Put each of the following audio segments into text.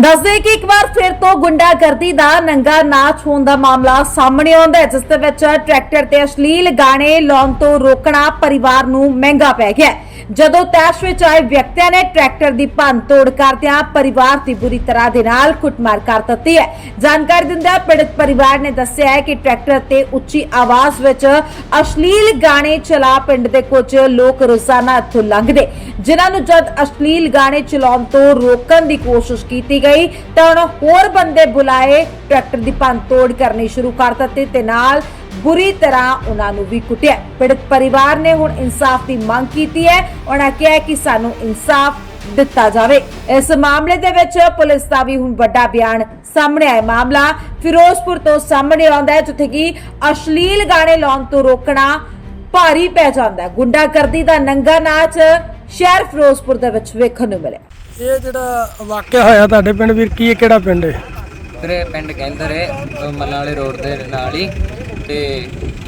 ਦੱਸਦੇ ਕਿ ਇੱਕ ਵਾਰ ਫਿਰ ਤੋਂ ਗੁੰਡਾਗਰਦੀ ਦਾ ਨੰਗਾ ਨਾਚ ਹੋਣ ਦਾ ਮਾਮਲਾ ਸਾਹਮਣੇ ਆਉਂਦਾ ਹੈ, ਜਿਸ ਦੇ ਵਿੱਚ ਟਰੈਕਟਰ ਤੇ ਅਸ਼ਲੀਲ ਗਾਣੇ ਲਾਉਣ ਤੋਂ ਰੋਕਣਾ ਪਰਿਵਾਰ ਨੂੰ ਮਹਿੰਗਾ ਪੈ ਗਿਆ ਹੈ। ਜਦੋਂ ਤੈਸ਼ ਵਿੱਚ ਆਏ ਵਿਅਕਤੀਆਂ ਨੇ ਟਰੈਕਟਰ ਦੀ ਭੰਨਤੋੜ ਕਰਦਿਆਂ ਪਰਿਵਾਰ ਦੀ ਬੁਰੀ ਤਰ੍ਹਾਂ ਦੇ ਨਾਲ ਕੁੱਟਮਾਰ ਕਰ ਦਿੱਤੀ ਹੈ। ਜਾਣਕਾਰੀ ਦਿੰਦਿਆਂ ਪੀੜਤ ਪਰਿਵਾਰ ਨੇ ਦੱਸਿਆ ਹੈ ਕਿ ਟਰੈਕਟਰ ਤੇ ਉੱਚੀ ਆਵਾਜ਼ ਵਿੱਚ ਅਸ਼ਲੀਲ ਗਾਣੇ ਚਲਾ ਪਿੰਡ ਦੇ ਕੁਝ ਲੋਕ ਰੋਜ਼ਾਨਾ ਇੱਥੋਂ ਲੰਘਦੇ। ਜਿਨ੍ਹਾਂ ਨੂੰ ਜਦ ਅਸ਼ਲੀਲ ਗਾਣੇ ਚਲਾਉਣ ਤੋਂ ਰੋਕਣ ਦੀ ਕੋਸ਼ਿਸ਼ ਕੀਤੀ ਗਈ, ਤਾਂ ਉਹਨਾਂ ਹੋਰ ਬੰਦੇ ਬੁਲਾਏ ਟਰੈਕਟਰ ਦੀ ਭੰਨ ਤੋੜ ਕਰਨੀ ਸ਼ੁਰੂ ਕਰ ਦਿੱਤੀ ਤੇ ਨਾਲ ਬੁਰੀ ਤਰ੍ਹਾਂ ਉਹਨਾਂ ਨੂੰ ਵੀ ਕੁੱਟਿਆ ਪੀੜਤ ਪਰਿਵਾਰ ਨੇ ਹੁਣ ਇਨਸਾਫ ਦੀ ਮੰਗ ਕੀਤੀ ਹੈ। ਉਹਨਾਂ ਕਿਹਾ ਕਿ ਸਾਨੂੰ ਇਨਸਾਫ ਦਿੱਤਾ ਜਾਵੇ। ਇਸ ਮਾਮਲੇ ਦੇ ਵਿੱਚ ਪੁਲਿਸ ਦਾ ਵੀ ਹੁਣ ਵੱਡਾ ਬਿਆਨ ਸਾਹਮਣੇ ਆਇਆ ਮਾਮਲਾ। ਫਿਰੋਜ਼ਪੁਰ ਤੋਂ ਸਾਹਮਣੇ ਆਉਂਦਾ ਹੈ ਜਿੱਥੇ ਕਿ ਅਸ਼ਲੀਲ ਗਾਣੇ ਲਾਉਣ ਤੋਂ ਰੋਕਣਾ ਭਾਰੀ ਪੈ ਜਾਂਦਾ ਹੈ। ਗੁੰਡਾਗਰਦੀ ਦਾ ਨੰਗਾ ਨਾਚ ਸ਼ਹਿਰ ਫਿਰੋਜ਼ਪੁਰ ਦੇ ਵਿੱਚ ਵੇਖਣ ਨੂੰ ਮਿਲਿਆ। ਇਹ ਜਿਹੜਾ ਵਾਕਿਆ ਹੋਇਆ ਤੁਹਾਡੇ ਪਿੰਡ ਵੀਰ ਕੀ ਇਹ ਕਿਹੜਾ ਪਿੰਡ ਹੈ? ਵੀਰੇ ਪਿੰਡ ਕੇਂਦਰ ਹੈ ਮੱਲਾਂ ਵਾਲੇ ਰੋਡ ਦੇ ਨਾਲ ਹੀ। ਤੇ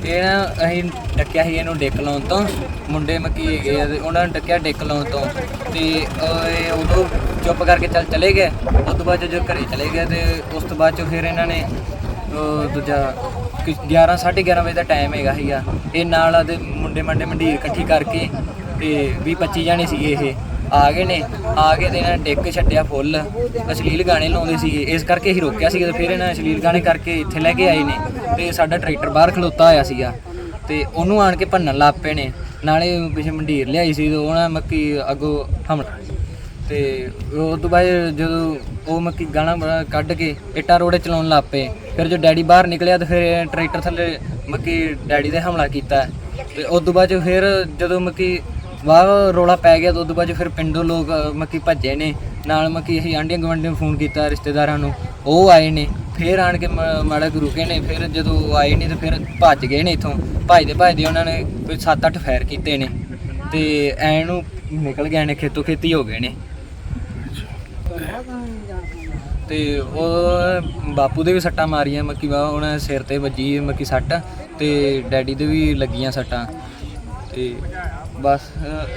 ਇਹ ਨਾ ਅਸੀਂ ਡੱਕਿਆ ਸੀ ਇਹਨੂੰ ਡਿੱਕ ਲਾਉਣ ਤੋਂ। ਮੁੰਡੇ ਮੱਕੀ ਗਏ ਆ ਤੇ ਉਹਨਾਂ ਨੇ ਡੱਕਿਆ ਡਿੱਕ ਲਾਉਣ ਤੋਂ। ਤੇ ਇਹ ਉਦੋਂ ਚੁੱਪ ਕਰਕੇ ਚੱਲ ਚਲੇ ਗਏ। ਉਸ ਤੋਂ ਬਾਅਦ 'ਚ ਜਦੋਂ ਘਰੇ ਚਲੇ ਗਏ ਤੇ ਉਸ ਤੋਂ ਬਾਅਦ ਚ ਫਿਰ ਇਹਨਾਂ ਨੇ ਦੂਜਾ ਕਿ 11 11:30 ਵਜੇ ਦਾ ਟਾਈਮ ਹੈਗਾ ਸੀਗਾ। ਇਹ ਨਾਲ ਆਦੇ ਮੁੰਡੇ ਮੰਡੇ ਮੰਡੀਰ ਇਕੱਠੀ ਕਰਕੇ ਤੇ 20 25 ਜਾਣੇ ਸੀਗੇ ਇਹ। ਆ ਗਏ ਨੇ, ਆ ਕੇ ਤੇ ਇਹਨਾਂ ਨੇ ਡਿੱਕ ਛੱਡਿਆ ਫੁੱਲ। ਅਸ਼ਲੀਲ ਗਾਣੇ ਲਾਉਂਦੇ ਸੀਗੇ। ਇਸ ਕਰਕੇ ਹੀ ਰੋਕਿਆ ਸੀ ਤੇ ਫਿਰ ਇਹਨਾਂ ਨੇ ਅਸ਼ਲੀਲ ਗਾਣੇ ਕਰਕੇ ਇੱਥੇ ਲੈ ਕੇ ਆਏ ਨੇ ਤੇ ਸਾਡਾ ਟਰੈਕਟਰ ਬਾਹਰ ਖਲੋਤਾ ਹੋਇਆ ਸੀਗਾ। ਤੇ ਉਹਨੂੰ ਆਣ ਕੇ ਭੰਨਣ ਲੱਗ ਪਏ ਨੇ। ਨਾਲੇ ਪਿਛੇ ਮੰਡੀਰ ਲਿਆਈ ਸੀ ਤੇ ਉਹਨਾਂ ਮੱਕੀ ਅੱਗੋਂ ਹਮਲਾ। ਤੇ ਉਹ ਤੋਂ ਬਾਅਦ ਜਦੋਂ ਉਹ ਮੱਕੀ ਗਾਣਾ ਕੱਢ ਕੇ ਇੱਟਾਂ ਰੋੜੇ ਚਲਾਉਣ ਲੱਗ ਪਏ। ਫਿਰ ਜਦੋਂ ਡੈਡੀ ਬਾਹਰ ਨਿਕਲਿਆ ਤਾਂ ਫਿਰ ਟਰੈਕਟਰ ਥੱਲੇ ਮੱਕੀ ਡੈਡੀ ਦੇ ਹਮਲਾ ਕੀਤਾ। ਤੇ ਉਸ ਤੋਂ ਬਾਅਦ 'ਚ ਫਿਰ ਜਦੋਂ ਮੱਕੀ ਵਾਹ, ਰੋਲਾ ਪੈ ਗਿਆ। ਤਾਂ ਉਸ ਤੋਂ ਬਾਅਦ ਫਿਰ ਪਿੰਡੋਂ ਲੋਕ ਮੱਕੀ ਭੱਜੇ ਨੇ। ਨਾਲ ਮੱਕੀ ਅਸੀਂ ਆਂਢੀਆਂ ਗੁਆਂਢੀਆਂ ਨੂੰ ਫੋਨ ਕੀਤਾ, ਰਿਸ਼ਤੇਦਾਰਾਂ ਨੂੰ। ਉਹ ਆਏ ਨੇ। ਫਿਰ ਆਣ ਕੇ ਮ- ਮਾੜਾ ਕੁ ਰੁਕੇ ਨੇ ਫਿਰ ਜਦੋਂ ਉਹ ਆਏ ਨੇ ਤੇ ਫਿਰ ਭੱਜ ਗਏ ਨੇ ਇਥੋਂ। ਭੱਜਦੇ ਭੱਜਦੇ ਉਹਨਾਂ ਨੇ ਕੋਈ 7-8 ਫਾਇਰ ਕੀਤੇ ਨੇ। ਤੇ ਐ ਨੂੰ ਨਿਕਲ ਗਏ ਨੇ, ਖੇਤੋਂ ਖੇਤੀ ਹੋ ਗਏ ਨੇ। ਤੇ ਉਹ ਬਾਪੂ ਦੇ ਵੀ ਸੱਟਾਂ ਮਾਰੀਆਂ, ਮੱਕੀ ਵਾ ਉਹਨਾਂ ਦੇ ਸਿਰ ਤੇ ਵੱਜੀ ਮੱਕੀ ਸੱਟ। ਤੇ ਡੈਡੀ ਦੇ ਵੀ ਲੱਗੀਆਂ ਸੱਟਾਂ। ਤੇ ਬਸ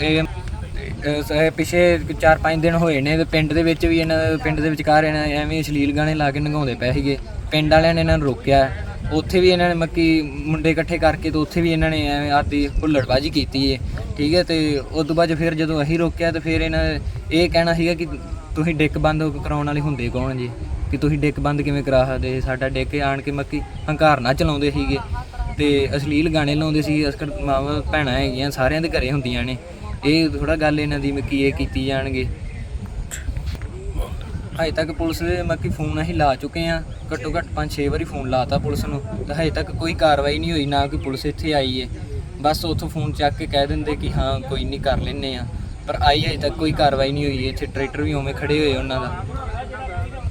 ਇਹ ਅਹ, ਇਹ ਪਿਛੇ 4-5 ਦਿਨ ਹੋਏ ਨੇ ਤੇ ਪਿੰਡ ਦੇ ਵਿੱਚ ਵੀ ਇਹਨਾਂ ਪਿੰਡ ਦੇ ਵਿਚਕਾਰ ਇਹਨਾਂ ਐਵੇਂ ਅਸ਼ਲੀਲ ਗਾਣੇ ਲਾ ਕੇ ਨਗਾਉਂਦੇ ਪਏ ਸੀਗੇ। ਪਿੰਡ ਵਾਲਿਆਂ ਨੇ ਇਹਨਾਂ ਨੂੰ ਰੋਕਿਆ। ਉੱਥੇ ਵੀ ਇਹਨਾਂ ਨੇ ਮੱਕੀ ਮੁੰਡੇ ਇਕੱਠੇ ਕਰਕੇ ਤੇ ਉੱਥੇ ਵੀ ਇਹਨਾਂ ਨੇ ਐਵੇਂ ਆਦੀ ਹੁੱਲੜਬਾਜੀ ਕੀਤੀ ਏ। ਠੀਕ ਹੈ ਤੇ ਉਸ ਤੋਂ ਬਾਅਦ 'ਚ ਫਿਰ ਜਦੋਂ ਅਸੀਂ ਰੋਕਿਆ ਤੇ ਫਿਰ ਇਹਨਾਂ ਇਹ ਕਹਿਣਾ ਸੀਗਾ ਕਿ ਤੁਸੀਂ ਡਿੱਕ ਬੰਦ ਕਰਾਉਣ ਵਾਲੇ ਹੁੰਦੇ ਕੌਣ ਜੀ? ਕਿ ਤੁਸੀਂ ਡਿੱਕ ਬੰਦ ਕਿਵੇਂ ਕਰਾ ਸਕਦੇ? ਸਾਡਾ ਡਿੱਕ ਆਣ ਕੇ ਮੱਕੀ ਹੰਕਾਰ ਨਾ ਚਲਾਉਂਦੇ ਸੀਗੇ। ਤੇ ਅਸ਼ਲੀਲ ਗਾਣੇ ਲਾਉਂਦੇ ਸੀ, ਅਸਕਰ ਮਾਵਾਂ ਭੈਣਾਂ ਹੈਗੀਆਂ, ਸਾਰਿਆਂ ਦੇ ਘਰੇ ਹੁੰਦੀਆਂ ਨੇ। ਇਹ ਥੋੜਾ ਗੱਲ ਇਹਨਾਂ ਦੀ ਮੱਕੀ ਇਹ ਕੀਤੀ ਜਾਣਗੇ। ਹਜੇ ਤੱਕ ਪੁਲਿਸ ਦੇ ਮੱਕੀ ਫੋਨ ਅਸੀਂ ਲਾ ਚੁੱਕੇ ਆ ਘੱਟੋ ਘੱਟ 5-6 ਵਾਰੀ ਫੋਨ ਲਾਤਾ ਪੁਲਿਸ ਨੂੰ। ਤੇ ਹਜੇ ਤੱਕ ਕੋਈ ਕਾਰਵਾਈ ਨਹੀਂ ਹੋਈ, ਨਾ ਕੋਈ ਪੁਲਿਸ ਇੱਥੇ ਆਈ ਏ। ਬਸ ਉੱਥੋਂ ਫੋਨ ਚੱਕ ਕੇ ਕਹਿ ਦਿੰਦੇ ਕਿ ਹਾਂ, ਕੋਈ ਨਹੀਂ ਕਰ ਲੈਨੇ ਆ ਪਰ ਆਈ ਹਜੇ ਤੱਕ ਕੋਈ ਕਾਰਵਾਈ ਨਹੀਂ ਹੋਈ, ਇੱਥੇ ਟਰੈਕਟਰ ਵੀ ਉਵੇਂ ਖੜੇ ਹੋਏ ਉਹਨਾਂ ਦਾ।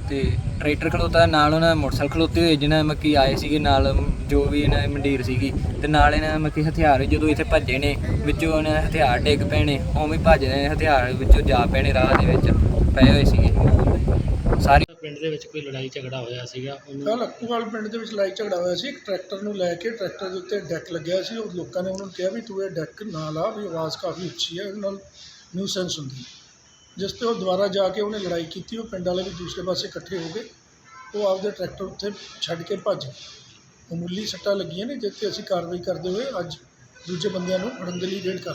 ਤੇ ਟਰੈਕਟਰ ਖਲੋਤਾ ਨਾਲ ਉਹਨਾਂ ਦਾ ਮੋਟਰਸਾਈਕਲ ਖਲੋਤੇ ਹੋਏ ਜਿਹਨਾਂ ਮੱਕੀ ਆਏ ਸੀਗੇ ਨਾਲ ਜੋ ਵੀ ਇਹਨਾਂ ਦੀ ਮੰਡੀਰ ਸੀਗੀ ਤੇ ਨਾਲ ਇਹਨਾਂ ਮੱਕੀ ਹਥਿਆਰ ਜਦੋਂ ਇੱਥੇ ਭੱਜੇ ਨੇ ਵਿੱਚੋਂ ਉਹਨਾਂ ਹਥਿਆਰ ਡਿੱਗ ਪਏ ਨੇ ਉਵੇਂ ਹੀ ਭੱਜਦੇ ਨੇ ਹਥਿਆਰ ਵਿੱਚੋਂ ਜਾ ਪਏ ਨੇ ਰਾਹ ਦੇ ਵਿੱਚ ਪਏ ਹੋਏ ਸੀਗੇ ਸਾਰੀ ਪਿੰਡ ਦੇ ਵਿੱਚ ਕੋਈ ਲੜਾਈ ਝਗੜਾ ਹੋਇਆ ਸੀਗਾ ਉਹਨੂੰ ਕੱਲ ਅਕੂਵਾਲ ਪਿੰਡ ਦੇ ਵਿੱਚ ਲੜਾਈ ਝਗੜਾ ਹੋਇਆ ਸੀ ਇੱਕ ਟਰੈਕਟਰ ਨੂੰ ਲੈ ਕੇ ਟਰੈਕਟਰ ਦੇ ਉੱਤੇ ਡੈਕ ਲੱਗਿਆ ਸੀ ਉਹ ਲੋਕਾਂ ਨੇ ਉਹਨਾਂ ਨੂੰ ਕਿਹਾ ਵੀ ਤੂੰ ਇਹ ਡੈਕ ਨਾ ਲਾ ਵੀ ਆਵਾਜ਼ ਕਾਫੀ ਉੱਚੀ ਹੈ ਇਹਦੇ ਨਾਲ ਨਿਊਸੈਂਸ ਹੁੰਦੀ ਹੈ। ਜਿਸ ਤੇ ਉਹ ਦੁਬਾਰਾ ਜਾ ਕੇ ਉਹਨੇ ਲੜਾਈ ਕੀਤੀ, ਉਹ ਪਿੰਡ ਵਾਲੇ ਵੀ ਦੂਸਰੇ ਪਾਸੇ ਇਕੱਠੇ ਹੋ ਗਏ। ਉਹ ਆਪਦੇ ਟਰੈਕਟਰ ਉੱਥੇ ਛੱਡ ਕੇ ਭੱਜ ਗਏ। ਮਾਮੂਲੀ ਸੱਟਾਂ ਲੱਗੀਆਂ ਨੇ, ਜਿੱਥੇ ਅਸੀਂ ਕਾਰਵਾਈ ਕਰਦੇ ਹੋਏ ਅੱਜ ਦੂਜੇ ਬੰਦਿਆਂ ਨੂੰ ਫੜਨ ਦੇ ਲਈ ਰੇਡ ਕਰ